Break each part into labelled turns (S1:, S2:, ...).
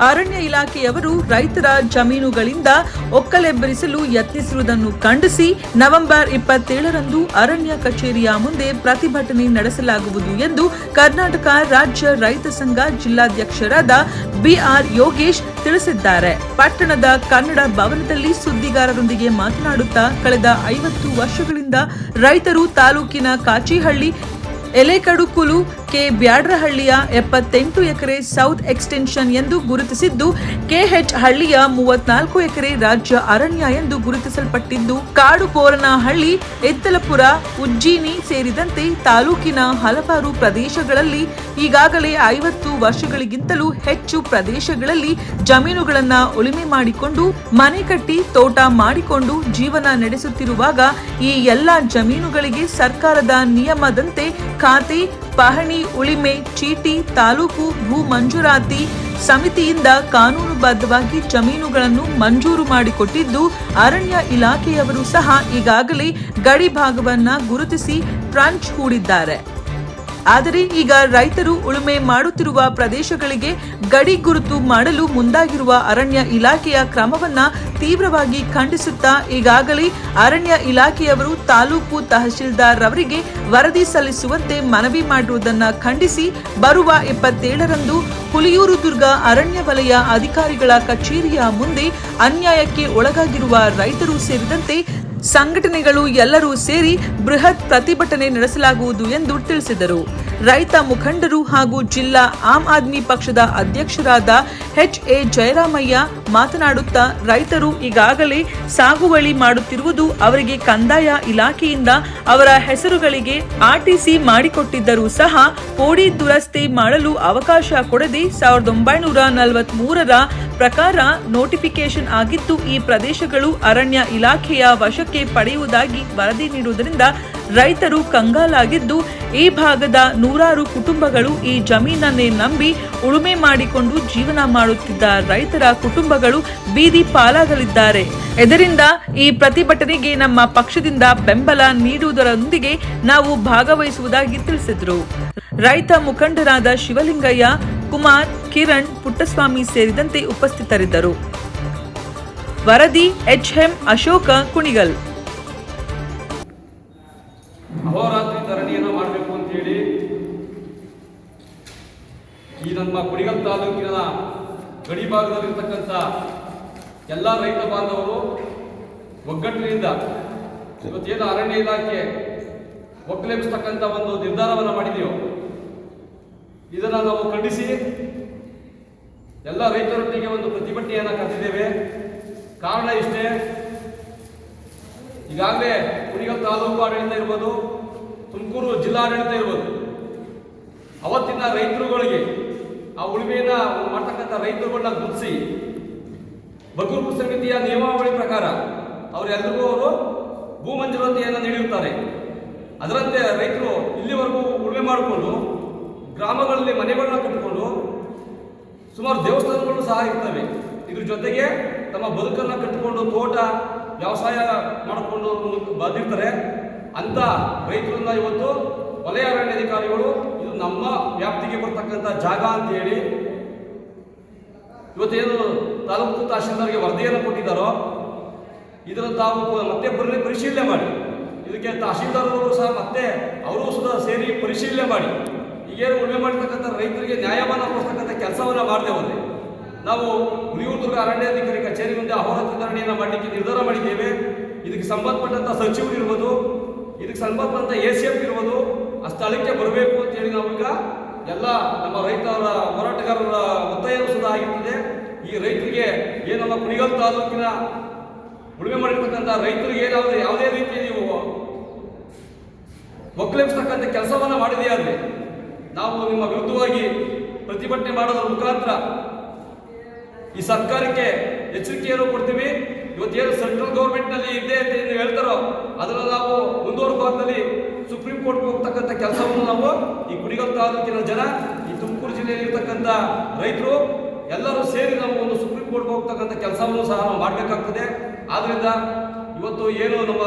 S1: ಅರಣ್ಯ ಇಲಾಖೆಯವರು ರೈತರ ಜಮೀನುಗಳಿಂದ ಒಕ್ಕಲೆಬ್ಬರಿಸಲು ಯತ್ನಿಸಿರುವುದನ್ನು ಖಂಡಿಸಿ ನವೆಂಬರ್ ಇಪ್ಪತ್ತೇಳರಂದು ಅರಣ್ಯ ಕಚೇರಿಯ ಮುಂದೆ ಪ್ರತಿಭಟನೆ ನಡೆಸಲಾಗುವುದು ಎಂದು ಕರ್ನಾಟಕ ರಾಜ್ಯ ರೈತ ಸಂಘ ಜಿಲ್ಲಾಧ್ಯಕ್ಷರಾದ ಬಿಆರ್ ಯೋಗೇಶ್ ತಿಳಿಸಿದ್ದಾರೆ. ಪಟ್ಟಣದ ಕನ್ನಡ ಭವನದಲ್ಲಿ ಸುದ್ದಿಗಾರರೊಂದಿಗೆ ಮಾತನಾಡುತ್ತಾ ಕಳೆದ ಐವತ್ತು ವರ್ಷಗಳಿಂದ ರೈತರು ತಾಲೂಕಿನ ಕಾಚಿಹಳ್ಳಿ, ಎಲೆಕಡುಕುಲು ಕೆ ಬ್ಯಾಡ್ರಹಳ್ಳಿಯ ಎಪ್ಪತ್ತೆಂಟು ಎಕರೆ ಸೌತ್ ಎಕ್ಸ್ಟೆನ್ಷನ್ ಎಂದು ಗುರುತಿಸಿದ್ದು, ಕೆಎಚ್ ಹಳ್ಳಿಯ ಮೂವತ್ನಾಲ್ಕು ಎಕರೆ ರಾಜ್ಯ ಅರಣ್ಯ ಎಂದು ಗುರುತಿಸಲ್ಪಟ್ಟಿದ್ದು, ಕಾಡು ಪೋರನಹಳ್ಳಿ ಎತ್ತಲಪುರ, ಉಜ್ಜಿನಿ ಸೇರಿದಂತೆ ತಾಲೂಕಿನ ಹಲವಾರು ಪ್ರದೇಶಗಳಲ್ಲಿ ಈಗಾಗಲೇ ಐವತ್ತು ವರ್ಷಗಳಿಗಿಂತಲೂ ಹೆಚ್ಚು ಪ್ರದೇಶಗಳಲ್ಲಿ ಜಮೀನುಗಳನ್ನ ಉಳುಮೆ ಮಾಡಿಕೊಂಡು, ಮನೆ ಕಟ್ಟಿ ತೋಟ ಮಾಡಿಕೊಂಡು ಜೀವನ ನಡೆಸುತ್ತಿರುವಾಗ ಈ ಎಲ್ಲ ಜಮೀನುಗಳಿಗೆ ಸರ್ಕಾರದ ನಿಯಮದಂತೆ ಖಾತೆ ಪಹಣಿ, ಉಳಿಮೆ, ಚೀಟಿ, ತಾಲೂಕು, ಭೂ ಮಂಜೂರಾತಿ ಸಮಿತಿಯಿಂದ ಕಾನೂನುಬದ್ಧವಾಗಿ ಜಮೀನುಗಳನ್ನು ಮಂಜೂರು ಮಾಡಿಕೊಟ್ಟಿದ್ದು ಅರಣ್ಯ ಇಲಾಖೆಯವರು ಸಹ ಈಗಾಗಲೇ ಗಡಿ ಭಾಗವನ್ನ ಗುರುತಿಸಿ ಟ್ರಂಚ್ ಹೂಡಿದ್ದಾರೆ. ಆದರೆ ಈಗ ರೈತರು ಉಳುಮೆ ಮಾಡುತ್ತಿರುವ ಪ್ರದೇಶಗಳಿಗೆ ಗಡಿ ಗುರುತು ಮಾಡಲು ಮುಂದಾಗಿರುವ ಅರಣ್ಯ ಇಲಾಖೆಯ ಕ್ರಮವನ್ನ ತೀವ್ರವಾಗಿ ಖಂಡಿಸುತ್ತಾ ಈಗಾಗಲೇ ಅರಣ್ಯ ಇಲಾಖೆಯವರು ತಾಲೂಕು ತಹಶೀಲ್ದಾರ್ ಅವರಿಗೆ ವರದಿ ಸಲ್ಲಿಸುವಂತೆ ಮನವಿ ಮಾಡಿರುವುದನ್ನು ಖಂಡಿಸಿ ಬರುವ ಇಪ್ಪತ್ತೇಳರಂದು ಹುಲಿಯೂರು ದುರ್ಗ ಅರಣ್ಯ ವಲಯ ಅಧಿಕಾರಿಗಳ ಕಚೇರಿಯ ಮುಂದೆ ಅನ್ಯಾಯಕ್ಕೆ ಒಳಗಾಗಿರುವ ರೈತರು ಸೇರಿದಂತೆ ಸಂಘಟನೆಗಳು ಎಲ್ಲರೂ ಸೇರಿ ಬೃಹತ್ ಪ್ರತಿಭಟನೆ ನಡೆಸಲಾಗುವುದು ಎಂದು ತಿಳಿಸಿದರು. ರೈತ ಮುಖಂಡರು ಹಾಗೂ ಜಿಲ್ಲಾ ಆಮ್ ಆದ್ಮಿ ಪಕ್ಷದ ಅಧ್ಯಕ್ಷರಾದ ಎಚ್ ಎ ಜಯರಾಮಯ್ಯ ಮಾತನಾಡುತ್ತಾ ರೈತರು ಈಗಾಗಲೇ ಸಾಗುವಳಿ ಮಾಡುತ್ತಿರುವುದು ಅವರಿಗೆ ಕಂದಾಯ ಇಲಾಖೆಯಿಂದ ಅವರ ಹೆಸರುಗಳಿಗೆ ಆರ್ಟಿಸಿ ಮಾಡಿಕೊಟ್ಟಿದ್ದರೂ ಸಹ ಕೋಡಿ ದುರಸ್ತಿ ಮಾಡಲು ಅವಕಾಶ ಕೊಡದೆ ಸಾವಿರದ ಒಂಬೈನೂರ ನಲವತ್ತ್ ಮೂರರ ಪ್ರಕಾರ ನೋಟಿಫಿಕೇಶನ್ ಆಗಿದ್ದು ಈ ಪ್ರದೇಶಗಳು ಅರಣ್ಯ ಇಲಾಖೆಯ ವಶಕ್ಕೆ ಪಡೆಯುವುದಾಗಿ ವರದಿ ನೀಡುವುದರಿಂದ ರೈತರು ಕಂಗಾಲಾಗಿದ್ದು, ಈ ಭಾಗದ ನೂರಾರು ಕುಟುಂಬಗಳು ಈ ಜಮೀನನ್ನೇ ನಂಬಿ ಉಳುಮೆ ಮಾಡಿಕೊಂಡು ಜೀವನ ಮಾಡುತ್ತಿದ್ದ ರೈತರ ಕುಟುಂಬಗಳು ಬೀದಿ ಪಾಲಾಗಲಿದ್ದಾರೆ. ಇದರಿಂದ ಈ ಪ್ರತಿಭಟನೆಗೆ ನಮ್ಮ ಪಕ್ಷದಿಂದ ಬೆಂಬಲ ನೀಡುವುದರೊಂದಿಗೆ ನಾವು ಭಾಗವಹಿಸುವುದಾಗಿ ತಿಳಿಸಿದರು. ರೈತ ಮುಖಂಡರಾದ ಶಿವಲಿಂಗಯ್ಯ, ಕುಮಾರ್, ಕಿರಣ್, ಪುಟ್ಟಸ್ವಾಮಿ ಸೇರಿದಂತೆ ಉಪಸ್ಥಿತರಿದ್ದರು. ವರದಿ ಎಚ್ಎಂ ಅಶೋಕ ಕುಣಿಗಲ್.
S2: ಅಹೋರಾತ್ರಿ ಧರಣಿಯನ್ನು ಮಾಡಬೇಕು ಅಂತೇಳಿ ಈ ನಮ್ಮ ಕುಡಿಗಲ್ ತಾಲೂಕಿನ ಗಡಿ ಭಾಗದಲ್ಲಿರ್ತಕ್ಕಂಥ ಎಲ್ಲ ರೈತ ಬಾಂಧವರು ಒಗ್ಗಟ್ಟಿನಿಂದ ಇವತ್ತೇನು ಅರಣ್ಯ ಇಲಾಖೆ ಒಕ್ಕಲೆಬ್ಬಿಸ್ತಕ್ಕಂಥ ಒಂದು ನಿರ್ಧಾರವನ್ನು ಮಾಡಿದೆಯೋ, ಇದನ್ನು ನಾವು ಖಂಡಿಸಿ ಎಲ್ಲ ರೈತರೊಟ್ಟಿಗೆ ಒಂದು ಪ್ರತಿಭಟನೆಯನ್ನು ಕರೆದಿದ್ದೇವೆ. ಕಾರಣ ಇಷ್ಟೇ. ಈಗಾಗಲೇ ಕುಣಿಗಲ್ ತಾಲೂಕು ಆಡಳಿತ ಇರ್ಬೋದು ತುಮಕೂರು ಜಿಲ್ಲಾಡಳಿತ ಇರ್ಬೋದು. ಅವತ್ತಿನ ರೈತರುಗಳಿಗೆ ಆ ಉಳುಮೆಯನ್ನ ಮಾಡ್ತಕ್ಕಂಥ ರೈತರುಗಳನ್ನ ಗುರುತಿಸಿ ಬಗೂರು ಸಮಿತಿಯ ನಿಯಮಾವಳಿ ಪ್ರಕಾರ ಅವರೆಲ್ಲರಿಗೂ ಅವರು ಭೂ ಮಂಜೂರಾತಿಯನ್ನು ನೀಡಿರುತ್ತಾರೆ ಅದರಂತೆ ರೈತರು ಇಲ್ಲಿವರೆಗೂ ಉಳುಮೆ ಮಾಡಿಕೊಂಡು, ಗ್ರಾಮಗಳಲ್ಲಿ ಮನೆಗಳನ್ನ ಕಟ್ಟಿಕೊಂಡು ಸುಮಾರು ದೇವಸ್ಥಾನಗಳು ಸಹ ಇರ್ತವೆ. ಇದ್ರ ಜೊತೆಗೆ ತಮ್ಮ ಬದುಕನ್ನು ಕಟ್ಟಿಕೊಂಡು ತೋಟ, ವ್ಯವಸಾಯ ಮಾಡಿಕೊಂಡು ಬಂದಿರ್ತಾರೆ. ಅಂತ ರೈತರನ್ನ ಇವತ್ತು ವಲಯ ಅರಣ್ಯಾಧಿಕಾರಿಗಳು ಇದು ನಮ್ಮ ವ್ಯಾಪ್ತಿಗೆ ಬರ್ತಕ್ಕಂಥ ಜಾಗ ಅಂತ ಹೇಳಿ ಇವತ್ತೇನು ತಾಲೂಕು ತಹಶೀಲ್ದಾರ್ಗೆ ವರದಿಯನ್ನು ಕೊಟ್ಟಿದ್ದಾರೋ ಇದನ್ನು ತಾವು ಮತ್ತೆ ಪರಿ ಪರಿಶೀಲನೆ ಮಾಡಿ. ಇದಕ್ಕೆ ತಹಶೀಲ್ದಾರರು ಸಹ ಮತ್ತೆ ಅವರು ಸಹ ಸೇರಿ ಪರಿಶೀಲನೆ ಮಾಡಿ. ಈಗೇನು ಉಳಿಮೆ ಮಾಡಿರ್ತಕ್ಕಂಥ ರೈತರಿಗೆ ನ್ಯಾಯಮಾನ ಕೊಡ್ತಕ್ಕಂಥ ಕೆಲಸವನ್ನು ಮಾಡದೆ ಹೋದ್ರೆ ನಾವು ಹುಲಿಯೂರು ದುರ್ಗ ಅರಣ್ಯಾಧಿಕಾರಿ ಕಚೇರಿ ಮುಂದೆ ಅಹೋರಾತ್ರಿ ಧರಣಿಯನ್ನು ಮಾಡಲಿಕ್ಕೆ ನಿರ್ಧಾರ ಮಾಡಿದ್ದೇವೆ. ಇದಕ್ಕೆ ಸಂಬಂಧಪಟ್ಟಂಥ ಸಚಿವರು ಇರ್ಬೋದು ಇದಕ್ಕೆ ಸಂಬಂಧಪಟ್ಟ ಎ ಸಿ ಎಫ್ ಇರ್ಬೋದು, ಆ ಸ್ಥಳಕ್ಕೆ ಬರಬೇಕು ಅಂತೇಳಿ ನಾವೀಗ ಎಲ್ಲ ನಮ್ಮ ರೈತರ ಹೋರಾಟಗಾರರ ಒತ್ತಾಯ ಸುಧಾ ಆಗಿರ್ತದೆ. ಈ ರೈತರಿಗೆ ಏನು ನಮ್ಮ ಕುಣಿಗಲ್ ತಾಲೂಕಿನ ಉಳುಮೆ ಮಾಡಿರ್ತಕ್ಕಂಥ ರೈತರಿಗೆ ಏನಾದರೂ ಯಾವುದೇ ರೀತಿ ನೀವು ಒಕ್ಕಲೆಬ್ಸ್ತಕ್ಕಂಥ ಕೆಲಸವನ್ನು ಮಾಡಿದೆಯಾದರೆ ನಾವು ನಿಮ್ಮ ವಿರುದ್ಧವಾಗಿ ಪ್ರತಿಭಟನೆ ಮಾಡೋದ್ರ ಮುಖಾಂತರ ಈ ಸರ್ಕಾರಕ್ಕೆ ಎಚ್ಚರಿಕೆಯನ್ನು ಕೊಡ್ತೀವಿ. ಇವತ್ತೇನು ಸೆಂಟ್ರಲ್ ಗೌರ್ಮೆಂಟ್ನಲ್ಲಿ ಇದೆ ಅಂತ ಏನು ಹೇಳ್ತಾರೋ, ಅದನ್ನು ನಾವು ಭಾಗದಲ್ಲಿ ಸುಪ್ರೀಂ ಕೋರ್ಟ್ಗೆ ಹೋಗ್ತಕ್ಕಂಥ ಕೆಲಸವನ್ನು ನಾವು ಈ ಗುಡಿಗಲ್ ತಾಲೂಕಿನ ಜನ, ಈ ತುಮಕೂರು ಜಿಲ್ಲೆಯಲ್ಲಿ ಇರ್ತಕ್ಕಂಥ ರೈತರು ಎಲ್ಲರೂ ಸೇರಿ ನಾವು ಒಂದು ಸುಪ್ರೀಂ ಕೋರ್ಟ್ಗೆ ಹೋಗ್ತಕ್ಕಂಥ ಕೆಲಸವನ್ನು ಸಹ ನಾವು ಮಾಡಬೇಕಾಗ್ತದೆ. ಆದ್ದರಿಂದ ಇವತ್ತು ಏನು ನಮ್ಮ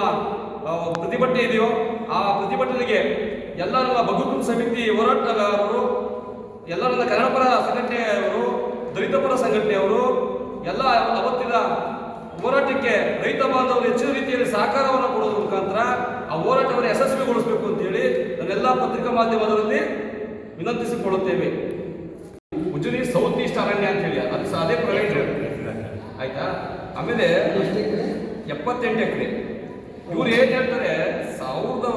S2: ಪ್ರತಿಭಟನೆ ಇದೆಯೋ, ಆ ಪ್ರತಿಭಟನೆಗೆ ಎಲ್ಲ ನಮ್ಮ ಬಗುಕುಂ ಸಮಿತಿ ಹೋರಾಟಗಾರರು, ಎಲ್ಲ ನನ್ನ ಕನ್ನಡಪರ ಸಂಘಟನೆಯವರು ದಲಿತ ಪರ ಸಂಘಟನೆಯವರು, ಎಲ್ಲ ಅವತ್ತಿನ ಹೋರಾಟಕ್ಕೆ ರೈತ ಬಾಂಧವರು ಹೆಚ್ಚಿನ ರೀತಿಯಲ್ಲಿ ಸಹಕಾರವನ್ನು ಕೊಡೋದ್ರ ಮುಖಾಂತರ ಆ ಹೋರಾಟವನ್ನು ಯಶಸ್ವಿಗೊಳಿಸಬೇಕು ಅಂತೇಳಿ ನನ್ನೆಲ್ಲ ಪತ್ರಿಕಾ ಮಾಧ್ಯಮದಲ್ಲಿ ವಿನಂತಿಸಿಕೊಳ್ಳುತ್ತೇವೆ. ಉಜುನಿ ಸೌತ್ ಈಸ್ಟ್ ಅರಣ್ಯ ಅಂತ ಹೇಳಿ ಅದು ಸಹ ಅದೇ ಪ್ರೈವೇಟ್ ಆಯ್ತಾ? ಆಮೇಲೆ ಎಪ್ಪತ್ತೆಂಟು ಎಕರೆ. ಇವ್ರು ಏನ್ ಹೇಳ್ತಾರೆ ಸಾವಿರದ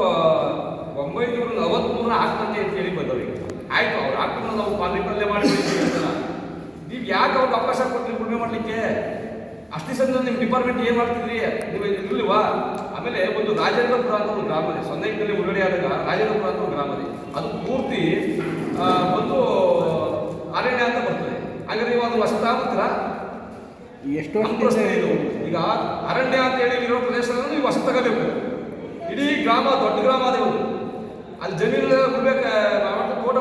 S2: ಒಂಬೈನೂರ ನಲವತ್ಮೂರ ಹಾಕ್ತಂತೆ ಅಂತ ಹೇಳಿ ಬಂದವರಿಗೆ ಆಯ್ತು ಅವ್ರು ಆಗ್ತಂದ್ರೆ ನಾವು ಪಾಲಿಪಲ್ಯ ಮಾಡಿ ನೀವು ಯಾಕೆ ಅವ್ರಿಗೆ ಅವಕಾಶ ಕೊಟ್ಟಿರಿ ಉಳುಮೆ ಮಾಡ್ಲಿಕ್ಕೆ? ಅಷ್ಟೇ ಸಂದ ನಿಮ್ಮ ಡಿಪಾರ್ಟ್ಮೆಂಟ್ ಏನ್ ಮಾಡ್ತಿದ್ರಿ? ನೀವು ಇರ್ಲಿಲ್ವಾ ಆಮೇಲೆ ರಾಜೇಂದ್ರಪುರ ಅಂತ ಒಂದು ಗ್ರಾಮ ಇದೆ ಮುಳುಗಡೆ ಆದಾಗ ರಾಜೇಂದ್ರಪುರ ಅಂತ ಒಂದು ಗ್ರಾಮ ಇದೆ ಅದು ಪೂರ್ತಿ ಒಂದು ಅರಣ್ಯ ಅಂತ ಬರ್ತದೆ. ಹಾಗಾದ್ರೆ ನೀವು ಅದು
S3: ಎಷ್ಟು
S2: ನಮ್ಮ ಇದೆ. ಈಗ ಅರಣ್ಯ ಅಂತ ಹೇಳಿ ಇರೋ ಪ್ರದೇಶವನ್ನು ನೀವು ವಶ ತಗೋಬೇಕು ಇಡೀ ಗ್ರಾಮ ದೊಡ್ಡ ಗ್ರಾಮ ಅದೇ ಒಂದು. ಅಲ್ಲಿ ಜಮೀನು ಬಿಡ್ಬೇಕು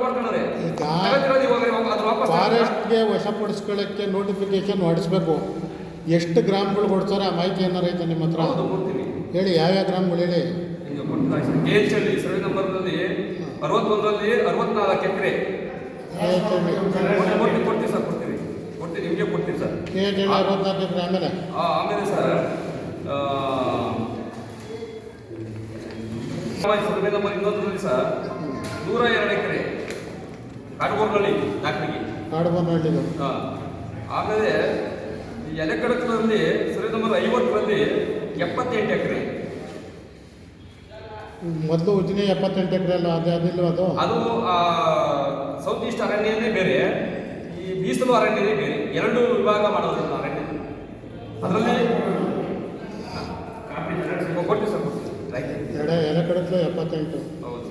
S2: ಮಾಡ್ಕೊಂಡ್ರೆ ವಾಪಸ್ ತಗೊಂಡ್ರಾ?
S4: ಫಾರೆಸ್ಟ್ಗೆ ವಶಪಡಿಸ್ಕೊಳ್ಳೋಕ್ಕೆ ನೋಟಿಫಿಕೇಶನ್ ಹೊಡಿಸ್ಬೇಕು ಎಷ್ಟು ಗ್ರಾಮಗಳು ಕೊಡ್ತಾರೆ ಆ ಮಾಹಿತಿ ಏನಾರ ಐತೆ ನಿಮ್ಮ ಹತ್ರ? ಹೇಳಿ ಯಾವ್ಯಾವ ಗ್ರಾಮ್ಗಳು ಹೇಳಿ.
S2: ಕೆ ಎಚ್ ಅಲ್ಲಿ ಸರ್ವೆ ನಂಬರ್ನಲ್ಲಿ ಅರವತ್ತೊಂದರಲ್ಲಿ ಅರವತ್ನಾಲ್ಕು ಎಕರೆ.
S4: ಆಯ್ತು ಹೇಳಿ
S2: ಕೊಡ್ತೀನಿ ಕೊಡ್ತೀನಿ ಸರ್ ಕೊಡ್ತೀವಿ ನಿಮಗೆ ಕೊಡ್ತೀನಿ ಸರ್.
S4: ಕೆ ಎಚ್ ಹೇಳಿ ಅರವತ್ನಾಲ್ಕು ಎಕರೆ ಆಮೇಲೆ.
S2: ಆ, ಆಮೇಲೆ ಸರ್ ಸರ್ವೆ ನಂಬರ್ ಇನ್ನೊಂದರಲ್ಲಿ ಸರ್ ನೂರ ಎರಡು ಎಕರೆ. ಹಾ. ಆಮೇಲೆ ಎಲೆಕಡಕದಲ್ಲಿ ಸರ್ವೆ ನಂಬರ್ ಐವತ್ತರಲ್ಲಿ ಎಪ್ಪತ್ತೆಂಟು ಎಕರೆ.
S4: ಮೊದಲು ಉಜ್ಜಿನಿ ಎಪ್ಪತ್ತೆಂಟು ಎಕರೆ ಅಲ್ಲ ಅದೇ ಅದಿಲ್ಲ ಅದು?
S2: ಅದು ಆ, ಸೌತ್ ಈಸ್ಟ್ ಅರಣ್ಯನೇ ಬೇರೆ ಈ ಮೀಸಲು ಅರಣ್ಯನೇ ಬೇರೆ. ಎರಡು ವಿಭಾಗ ಮಾಡೋದು ಅರಣ್ಯ. ಅದರಲ್ಲಿ ಸರ್
S4: ಎಲೆ ಕಡಕ್ಲು ಎಪ್ಪತ್ತೆಂಟು.
S2: ಹೌದು.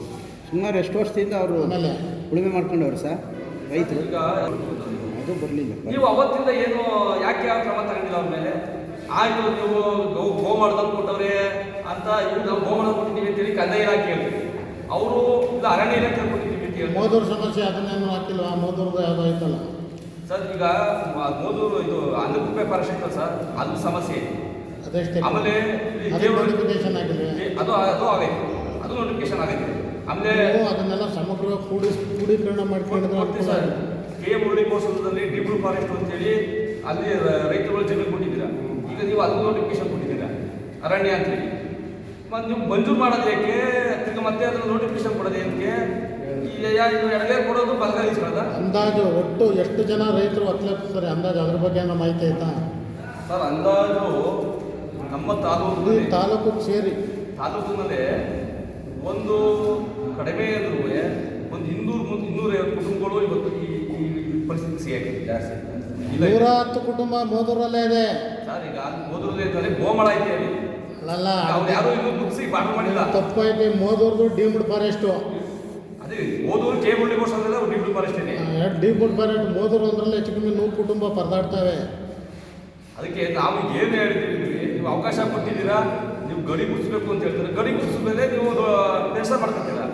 S3: ಸುಮಾರು ಎಷ್ಟು ವರ್ಷದಿಂದ ಅವರು
S4: ಆಮೇಲೆ
S3: ಉಳುಮೆ ಮಾಡ್ಕೊಂಡವ್ರು ಸರ್? ರೈತರು? ಅದು ಬರಲಿಲ್ಲ.
S2: ನೀವು ಅವತ್ತಿಂದ ಏನು ಯಾಕೆ ಯಾವ ಕ್ರಮ ತಗೊಂಡಿಲ್ಲ ಅವ್ರ ಮೇಲೆ? ಆಯ್ತು ನೀವು ಗೋ ಗೋ ಮಾಡ್ದಂಗೆ ಕೊಟ್ಟವ್ರೆ ಅಂತ ಇವ್ರು ನಾವು ಗೋ ಮಾಡೋದು ಕೊಟ್ಟಿದ್ದೀವಿ ಅಂತೇಳಿ ಕಂದಾಯ ಇಲಾಖೆ ಹೇಳಿ ಅವರು ಇಲ್ಲ ಅರಣ್ಯ ಇಲಾಖೆ ಕೊಟ್ಟಿದ್ದೀವಿ ಅಂತ ಹೇಳಿ
S4: ಮೋದೂರು ಸಮಸ್ಯೆ ಅದನ್ನೇನು ಹಾಕಿಲ್ಲ ಮೋದೂರ್ದು ಯಾವುದೋ ಐತಲ್ಲ.
S2: ಸರ್ ಈಗ ಮೋದೂರು ಇದು ಅಂದ್ರೆ ಫಾರೆಸ್ಟ್ ಇತ್ತು ಸರ್ ಅದು ಸಮಸ್ಯೆ. ಇದೆ
S4: ಅದೆಷ್ಟೇ.
S2: ಆಮೇಲೆ
S4: ಅದು
S2: ಅದು ಅದು ಆಗೈತೆ. ಅದು ನೋಟಿಫಿಕೇಶನ್ ಆಗೈತೆ. ಆಮೇಲೆ
S4: ಅದನ್ನೆಲ್ಲ ಸಮಗ್ರ ಕೂಡಿ
S2: ಕೂಡೀಕರಣ
S4: ಮಾಡ್ಕೊಂಡು
S2: ಸರ್. ಕೆ ಮುರಳಿ ಕೋಸದಲ್ಲಿ ಡಿಬ್ರು ಫಾರೆಸ್ಟ್ ಅಂತೇಳಿ ಅಲ್ಲಿ ರೈತರುಗಳು ಜಮೀನು ಕೊಟ್ಟಿದ್ದೀರಾ. ಈಗ ನೀವು ಅದು ನೋಟಿಫಿಕೇಶನ್ ಕೊಟ್ಟಿದ್ದೀರಾ? ಅರಣ್ಯ ಅಂತೇಳಿ ಮತ್ತು ನೀವು ಮಂಜೂರು ಮಾಡೋದು ಏಕೆ ತಿರ್ಗಿ ಮತ್ತೆ ಅದನ್ನು ನೋಟಿಫಿಕೇಶನ್ ಕೊಡೋದು ಏನಕ್ಕೆ ಎಡಗೈ ಕೊಡೋದು ಬಲಗೈ ಇಸ್ಕೊಳ್ಳೋದ?
S4: ಅಂದಾಜು ಒಟ್ಟು ಎಷ್ಟು ಜನ ರೈತರು ಒತ್ತಲಿರ್ತಾರೆ ಅಂದಾಜು ಅದ್ರ ಬಗ್ಗೆ ಏನೋ ಮಾಹಿತಿ ಆಯ್ತಾ?
S2: ಸರ್ ಅಂದಾಜು ನಮ್ಮ ತಾಲೂಕು
S4: ತಾಲೂಕು ಸೇರಿ.
S2: ತಾಲೂಕಿನಲ್ಲೇ ಒಂದು ಕಡಿಮೆ ಅಂದ್ರೂ ಒಂದು ಇನ್ನೂರು ಮುನ್- ಇನ್ನೂರೈವತ್ತು ಕುಟುಂಬಗಳು ಇವತ್ತು ಈ ಪರಿಸ್ಥಿತಿ ಸಿಗಿದೆ ಜಾಸ್ತಿ. ಇಲ್ಲ
S4: ನೂರ ಹತ್ತು ಕುಟುಂಬ ಮೋದೂರಲ್ಲೇ ಇದೆ.
S2: ಸರ್ ಈಗ ಹೋದ್ರಲ್ಲಿ ಅಂತಂದ್ರೆ ಗೋಮಳ ಐತೆ ಅಲ್ಲಿ.
S4: ಅಲ್ಲ
S2: ಅವ್ರು ಯಾರು ಇನ್ನೂ ಮುಗಿಸಿ ಪಾಠ ಮಾಡಿಲ್ಲ.
S4: ತಪ್ಪೈತಿ ಮೋದೂರ್ದು ಡೀಮ್ಡ್ ಫಾರೆಸ್ಟು.
S2: ಅದೇ ಹೋದೂರು ಕೆ ಮುಳ್ಳಿ ಗೋಸ್ ಅಂದ್ರೆ ಡಿಬ್ರು ಫಾರೆಸ್ಟ್ ಇದೆ
S4: ಡೀಮ್ಡ್ ಫಾರೆಸ್ಟ್ ಮೋದೂರು ಅಂದ್ರಲ್ಲಿ ಹೆಚ್ಚು ಕಮ್ಮಿ ನೂರು ಕುಟುಂಬ ಪರದಾಡ್ತವೆ.
S2: ಅದಕ್ಕೆ ನಾವು ಏನು ಹೇಳ್ತೀವಿ ನೀವು? ಅವಕಾಶ ಕೊಟ್ಟಿದ್ದೀರಾ? ನೀವು ಗಡಿ ಗುಡಿಸ್ಬೇಕು ಅಂತ ಹೇಳ್ತಾರೆ? ಗಡಿ ಗುಡಿಸಿದ ಮೇಲೆ ನೀವು ಕೆಲಸ ಮಾಡ್ತಿದ್ದೀರಾ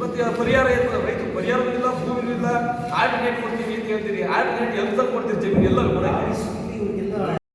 S2: ಮತ್ತೆ ಪರಿಹಾರ ಏನು ರೈತರು ಪರಿಹಾರ ಇಲ್ಲ ಭೂಮಿ ಇಲ್ಲ. ಆಲ್ಟರ್ನೇಟ್ ಕೊಡ್ತೀವಿ ಅಂತ ಹೇಳ್ತೀರಿ. ಆಲ್ಟರ್ನೇಟ್ ಎಲ್ಲಿ ಕೊಡ್ತೀರಿ? ಜಮೀನು ಎಲ್ಲ ಕೊಡಕ್ಕೆ